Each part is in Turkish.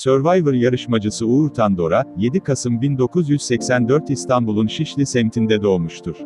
Survivor yarışmacısı Uğur Tandora, 7 Kasım 1984 İstanbul'un Şişli semtinde doğmuştur.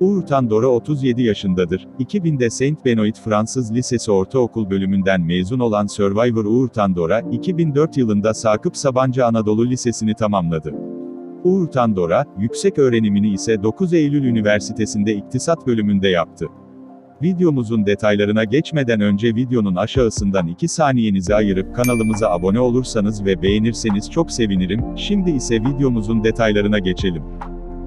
Uğur Tandora 37 yaşındadır. 2000'de Saint Benoit Fransız Lisesi Ortaokul bölümünden mezun olan Survivor Uğur Tandora, 2004 yılında Sakıp Sabancı Anadolu Lisesi'ni tamamladı. Uğur Tandora, yüksek öğrenimini ise 9 Eylül Üniversitesi'nde İktisat bölümünde yaptı. Videomuzun detaylarına geçmeden önce videonun aşağısından 2 saniyenizi ayırıp kanalımıza abone olursanız ve beğenirseniz çok sevinirim. Şimdi ise videomuzun detaylarına geçelim.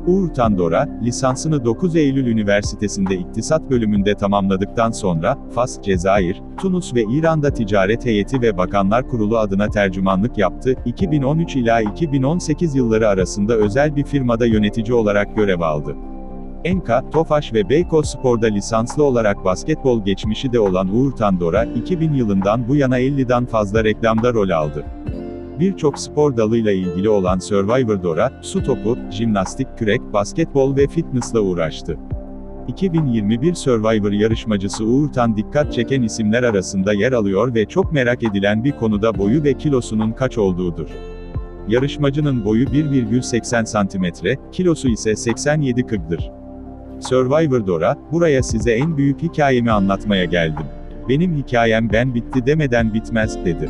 Uğur Tandora, lisansını 9 Eylül Üniversitesi'nde İktisat bölümünde tamamladıktan sonra, Fas, Cezayir, Tunus ve İran'da Ticaret Heyeti ve Bakanlar Kurulu adına tercümanlık yaptı. 2013 ila 2018 yılları arasında özel bir firmada yönetici olarak görev aldı. Enka, Tofaş ve Beykoz Spor'da lisanslı olarak basketbol geçmişi de olan Uğur Tandora, 2000 yılından bu yana 50'den fazla reklamda rol aldı. Birçok spor dalıyla ilgili olan Survivor Dora, su topu, jimnastik, kürek, basketbol ve fitnessla uğraştı. 2021 Survivor yarışmacısı Uğur Tan dikkat çeken isimler arasında yer alıyor ve çok merak edilen bir konuda boyu ve kilosunun kaç olduğudur. Yarışmacının boyu 1,80 cm, kilosu ise 87-40'dır. Survivor Dora, buraya size en büyük hikayemi anlatmaya geldim. Benim hikayem ben bitti demeden bitmez, dedi.